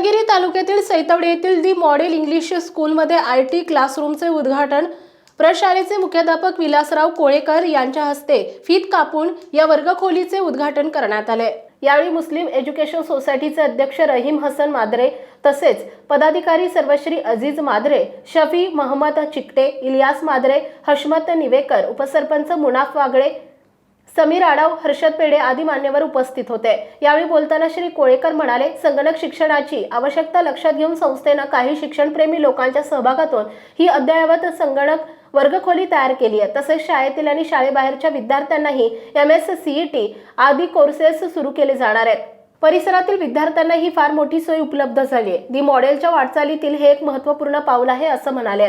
रत्नागिरी तालुक्यातील सैतवडे येथील the model English स्कूलमध्ये आय टी क्लासरूमचे उद्घाटन. प्रशालेचे मुख्याध्यापक विलासराव कोळेकर यांच्या हस्ते फीत कापून या वर्गखोलीचे उद्घाटन करण्यात आले. यावेळी मुस्लिम एज्युकेशन सोसायटीचे अध्यक्ष रहीम हसन मादरे तसेच पदाधिकारी सर्वश्री अजीज मादरे शफी महम्मद चिकटे इलियास मादरे हशमत निवेकर उपसरपंच मुनाफ वागळे समीर आडाव हर्षद पेढे आदी मान्यवर उपस्थित होते. यावेळी बोलताना श्री कोळेकर म्हणाले संगणक शिक्षणाची आवश्यकता लक्षात घेऊन संस्थेनं काही शिक्षणप्रेमी लोकांच्या सहभागातून ही अद्ययावत संगणक वर्गखोली तयार केली आहे. तसेच शाळेतील आणि शाळेबाहेरच्या विद्यार्थ्यांनाही एम एस सीईटी आदी कोर्सेस सुरू केले जाणार आहेत. परिसरातील विद्यार्थ्यांना ही फार मोठी सोय उपलब्ध झाली आहे. दी मॉडेलच्या वाटचालीतील हे एक महत्त्वपूर्ण पाऊल आहे असं म्हणाले.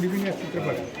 living as Chitrapati.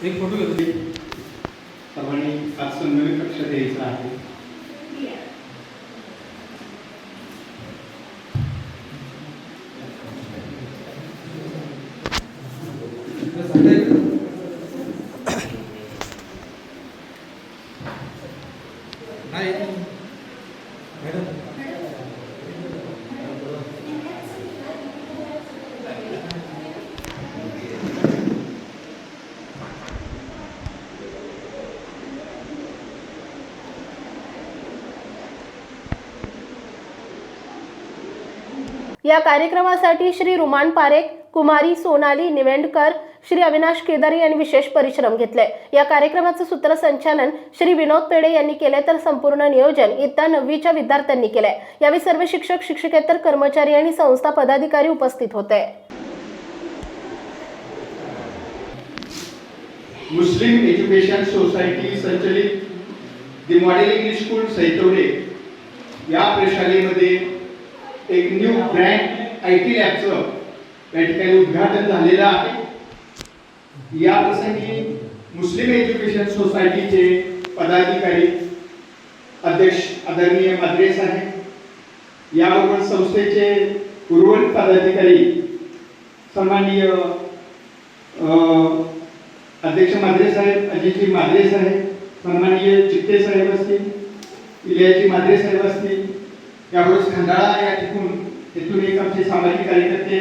एक फोटो घेतो सर्वांनी आज संगणक कक्ष द्यायचा आहे नाही मॅडम या कार्यक्रमासाठी श्री रुमान पारेख कुमारी सोनाली निवेंडकर श्री अविनाश केदारी यांनी विशेष परिश्रम घेतले. या कार्यक्रमाचं सूत्रसंचालन श्री विनोद पेडे यांनी केले तर संपूर्ण नियोजन इयत्ता नववीच्या विद्यार्थ्यांनी केले. यावेळी सर्व शिक्षक शिक्षकेतर कर्मचारी आणि संस्था पदाधिकारी उपस्थित होते. मुस्लिम एज्युकेशन सोसायटी संचलित the model English school Saitawade या प्रशालेमध्ये एक न्यू ब्रँड आय टी लॅबचं या ठिकाणी उद्घाटन झालेलं आहे. या प्रसंगी मुस्लिम एज्युकेशन सोसायटीचे पदाधिकारी अध्यक्ष आदरणीय माद्रे साहेब याबरोबर संस्थेचे उर्वरित पदाधिकारी सन्माननीय अध्यक्ष माद्रे साहेब अजितजी माद्रे साहेब सन्माननीय चित्ते साहेब असतील इलियाजी माद्रे साहेब असतील याबरोबर खंडाळा या तिथून तिथून एक आमचे सामाजिक कार्यकर्ते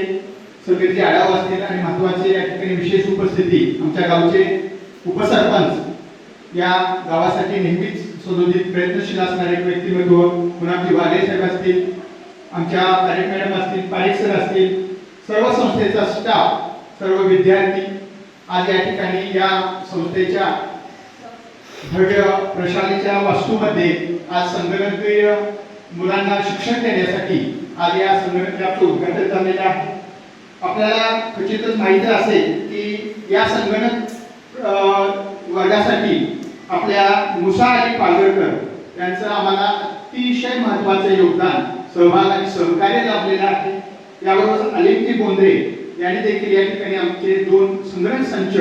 सगळेचे आढावा असतील आणि महत्त्वाचे या ठिकाणी विशेष उपस्थिती आमच्या गावचे उपसरपंच या गावासाठी नेहमीच सदोदित प्रयत्नशील असणारे व्यक्तिमत्व पुन्हा वाले साहेब असतील आमच्या तारीख मॅडम असतील पारेख सर असतील सर्व संस्थेचा स्टाफ सर्व विद्यार्थी आज या ठिकाणी या संस्थेच्या भव्य प्रशालेच्या वास्तूमध्ये आज संगणकीय मुलांना शिक्षण देण्यासाठी आज या संगणक उद्घाटन झालेलं आहे. आपल्याला खचितच माहिती असेल की या संगणक वर्गासाठी आपल्या मुसा अली पालगडकर यांचं आम्हाला अतिशय महत्वाचं योगदान सहभाग आणि सहकार्य लाभलेलं आहे. याबरोबर अलिंकी बोंद्रे यांनी देखील या ठिकाणी आमचे दोन संगणक संच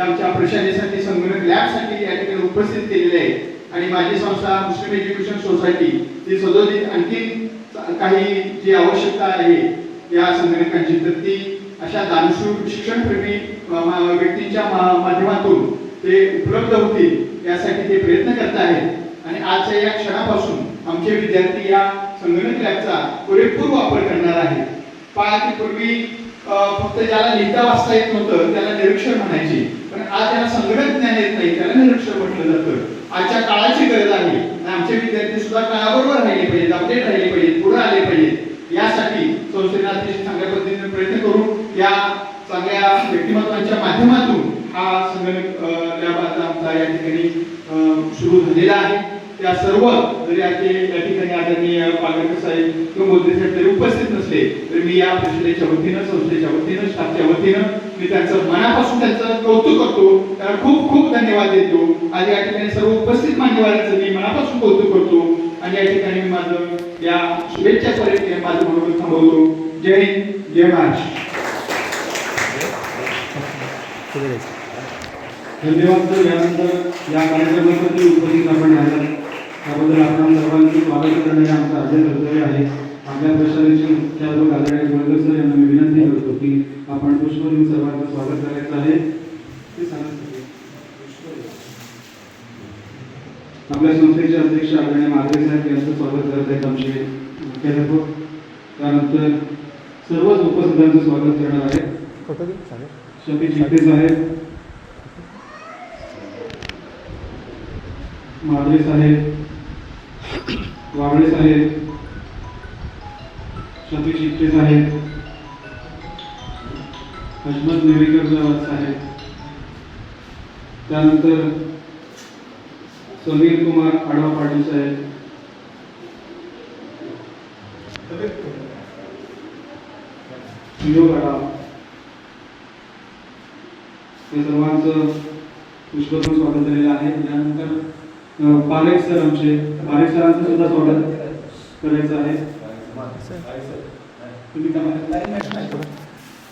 आमच्या प्रशालेसाठी संगणक लॅबसाठी या ठिकाणी उपस्थित केलेले आहेत. आणि माझी संस्था मुस्लिम एज्युकेशन सोसायटी ती सदोदित आणखी काही जी आवश्यकता आहे या संगणकांची तर ती अशा दानशूर शिक्षणप्रेमी व्यक्तींच्या माध्यमातून ते उपलब्ध होतील यासाठी ते प्रयत्न करत आहेत. आणि आजच्या या क्षणापासून आमचे विद्यार्थी या संगणक लॅबचा पुरेपूर वापर करणार आहेत. पहा पूर्वी फक्त ज्याला लिहिता वाचता येत नव्हतं त्याला निरीक्षर म्हणायचे. पण आज ज्याला संगणक ज्ञान येत नाही त्याला निरीक्षर म्हटलं जातं. आजच्या काळाची गरज आहे. आणि आमचे विद्यार्थी सुद्धा काळाबरोबर राहिले पाहिजेत अपडेट राहिले पाहिजेत पुढे आले पाहिजेत. यासाठी संस्थेने अतिशय चांगल्या पद्धतीने प्रयत्न करून या चांगल्या व्यक्तिमत्वाच्या माध्यमातून हा संगणक लॅब आता आमचा या ठिकाणी सुरू झालेला आहे. त्या सर्व जरी आजचे या ठिकाणी आदरणीय पालक साहेब किंवा मोदी साहेब जरी उपस्थित नसले तर मी या परिषदेच्या वतीनं संस्थेच्या वतीनं स्टाफच्या वतीनं मी त्यांचं मनापासून त्यांचं कौतुक करतो. त्यांना खूप खूप धन्यवाद देतो. आज या ठिकाणी सर्व उपस्थित मान्यवरांचं मी मनापासून कौतुक करतो. आणि या ठिकाणी मी माझं या शुभेच्छा पर्यंत माझं म्हणून थांबवतो. जय हिंद जय महाराष्ट्र. धन्यवाद सर. यानंतर या कार्यक्रमासाठी उपस्थित आपण राहिला त्याबद्दल आपण सर्वांचे स्वागत करणे हे आमचं अर्धे कर्तव्य आहे. आपल्या प्रशालेचे मुख्याध्यापक आदरणीय गोलकर सर यांना मी विनंती करतो की आपण पुष्प सर्वांचं स्वागत करायचं आहे. ते सांगत आपल्या संस्थेचे अध्यक्ष आदरणीय माधवे साहेब यांचं स्वागत करत आहेत आमचे मुख्याध्यापक त्यानंतर सर्वच उपस्थितांचं स्वागत करणार आहे शफी चिकटे साहेब. माधवे साहेब. वाबळे साहेब. शफी चिकटे साहेब. हजमत नेवेकर साहेब त्यानंतर समीर कुमार आडवा पाटील साहेब. सर्वांचं स्वागत झालेलं आहे. त्यानंतर पारेख सर आमचे. पारेख सरांचं सुद्धा स्वागत करायचं आहे.